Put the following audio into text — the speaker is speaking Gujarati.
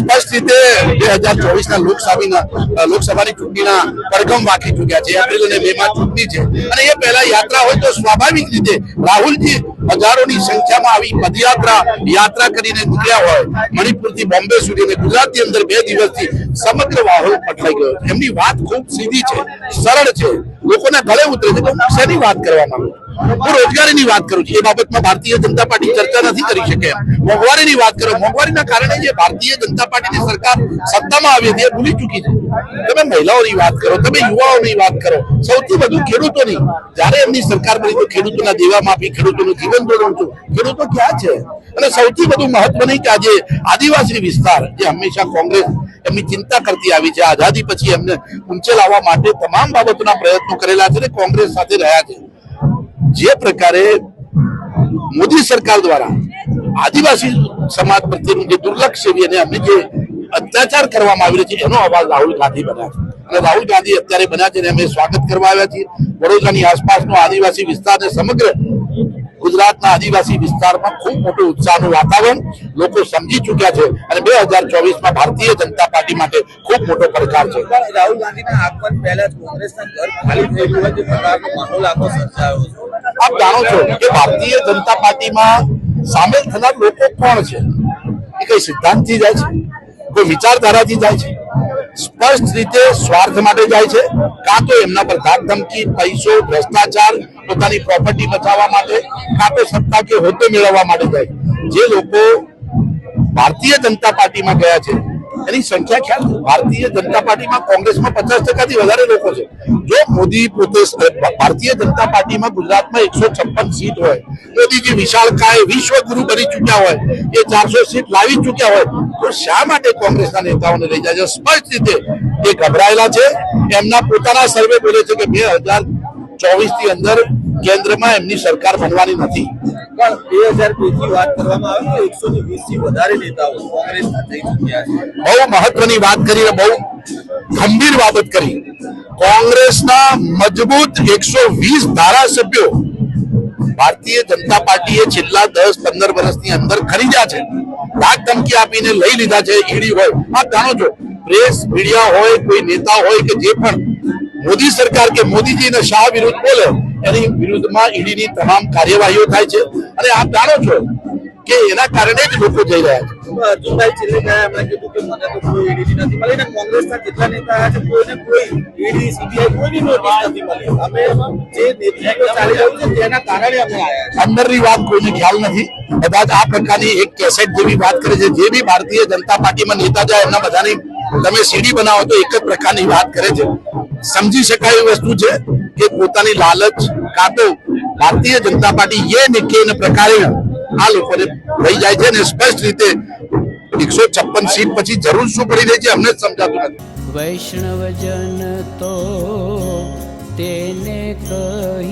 સ્પષ્ટ રીતે બે હજાર ચોવીસ ના લોકસભાના લોકસભાની ચૂંટણીના પડઘમ વાંકી ચૂક્યા છે, એપ્રિલ અને મે માં ચૂંટણી છે. અને એ પહેલા યાત્રા હોય તો સ્વાભાવિક રીતે રાહુલજી હજારોની સંખ્યામાં આવી પદયાત્રા યાત્રા કરીને નીકળ્યા હોય. મણિપુરથી બોમ્બે સુધી અને ગુજરાતની અંદર બે દિવસથી સમગ્ર માહોલ પટલાઈ ગયો. એમની વાત ખૂબ સીધી છે, સરળ છે. લોકોના ગળે ઉતરે છે હું શેની વાત કરવા માંગુ હું રોજગારીની વાત કરું છું. એ બાબતમાં ભારતીય જનતા પાર્ટી ચર્ચા નથી કરી શકે મોંઘવારીની વાત કરો. મોંઘવારીના કારણે જે ભારતીય જનતા પાર્ટીની સરકાર સત્તામાં આવી હતી, એ ભૂલી ચૂકી છે. તમે મહિલાઓની વાત કરો, તમે યુવાઓની વાત કરો. સૌથી વધુ ખેડૂતોની, જ્યારે એમની સરકાર બની તો ખેડૂતોના દેવા માફી, ખેડૂતોનું જીવન ધોરણ છું. ખેડૂતો ક્યાં છે? અને સૌથી વધુ મહત્વની કે આજે આદિવાસી વિસ્તાર, જે હંમેશા કોંગ્રેસ એમની ચિંતા કરતી આવી છે. આઝાદી પછી એમને ઊંચે લાવવા માટે તમામ બાબતોના પ્રયત્નો કરેલા છે અને કોંગ્રેસ સાથે રહ્યા છે. જે પ્રકારે મોદી સરકાર દ્વારા આદિવાસી સમાજ પ્રત્યેનું જે દુર્લક્ષ છે અને એમને જે અત્યાચાર કરવામાં આવી રહ્યો છે, એનો અવાજ રાહુલ ગાંધી બન્યા છે. અને રાહુલ ગાંધી અત્યારે બન્યા છે અને અમે સ્વાગત કરવા આવ્યા છીએ. વડોદરાની આસપાસનો આદિવાસી વિસ્તાર અને સમગ્ર ગુજરાતના આદિવાસી વિસ્તારમાં ખૂબ મોટું ઉત્સાહનું વાતાવરણ લોકો સમજી ચૂક્યા છે અને બે હજાર ચોવીસમાં ભારતીય જનતા પાર્ટી માટે ખૂબ મોટો પડકાર છે. રાહુલ ગાંધીના આગમન પહેલા કોંગ્રેસના ઘર ખાલી થઈ ગયું હોય તે પ્રકારનો માહોલ આખો સર્જાયો છે. આપ જાણો છો કે ભારતીય જનતા પાર્ટીમાં સામેલ થનાર લોકો કોણ છે? એ કઈ સિદ્ધાંતથી જાય છે? કોઈ વિચારધારાથી જાય છે? સ્પષ્ટ રીતે સ્વાર્થ માટે જાય છે. કાં તો એમના પર ધાક ધમકી, પૈસો, ભ્રષ્ટાચાર, પોતાની પ્રોપર્ટી બચાવવા માટે, કાં તો સત્તા કે હોદ્દો મેળવવા માટે જાય. જે લોકો ભારતીય જનતા પાર્ટીમાં ગયા છે એની સંખ્યા ખ્યાલ ભારતીય જનતા પાર્ટીમાં કોંગ્રેસમાં પચાસ ટકાથી વધારે લોકો છે. જો મોદી પોતે ભારતીય જનતા પાર્ટીમાં ગુજરાતમાં એકસો છપ્પન સીટ હોય, મોદીજી વિશાળકાય વિશ્વગુરુ બની ચૂક્યા હોય, એ ચારસો સીટ લાવી ચૂક્યા હોય, તો શા માટે કોંગ્રેસના નેતાઓને લઈ જાય છે? સ્પષ્ટ રીતે એ ગભરાયેલા છે. એમના પોતાના સર્વે બોલે છે કે બે હજાર ચોવીસથી અંદર કેન્દ્રમાં એમની સરકાર બનવાની નથી. પણ બે હજાર બે વાત કરવામાં આવે એકસો ને વીસ વધારે નેતાઓ કોંગ્રેસના થઈ ચુક્યા છે. બહુ મહત્વની વાત કરી બહુ ગંભીર બાબત કરી. કોંગ્રેસના મજબૂત એકસો વીસ ધારાસભ્યો ભારતીય જનતા પાર્ટીએ છેલ્લા દસ, પંદર વર્ષની અંદર ખરીદ્યા છે. ધાક ધમકી આપીને લઈ લીધા છે. ઈડી હોય. આપ જાણો છો, પ્રેસ, મીડિયા હોય, કોઈ નેતા હોય કે જે પણ મોદી સરકાર કે મોદીજીના શાહ વિરુદ્ધ બોલે એની વિરુદ્ધમાં ઈડીની તમામ કાર્યવાહીઓ થાય છે. અને આપ જાણો છો કે એના કારણે જ લોકો જઈ રહ્યા છે. અર્જુનભાઈ છેલ્લે એમણે કીધું કે મને તો કોઈ ઈડી નથી મળી ને કોંગ્રેસના જેટલા નેતા છે કોઈને કોઈ ઈડી સીબીઆઈ કોઈની નોટિસ નથી મળી. અમે જે નેતૃત્વ ચાલી રહ્યું છે તેના કારણે અમે આવ્યા અંદરની વાત કોઈને ખ્યાલ નથી. જ આ પ્રકારની એક કેસેટ જેવી વાત કરે છે જે બી ભારતીય જનતા પાર્ટીમાં નેતા જાય એમના બધાની તમે સીડી બનાવો તો એક જ પ્રકારની વાત કરે છે. સમજી શકાય એવી વસ્તુ છે. કે પોતાની લાલચ કાતો ભારતીય જનતા પાર્ટી એ ને કે ને પ્રકારે આ લોકોને થઈ જાય છે અને સ્પષ્ટ રીતે એકસો છપ્પન સીટ પછી જરૂર શું પડી રહી છે અમને જ સમજાતું નથી. વૈષ્ણવજન તો તેને કર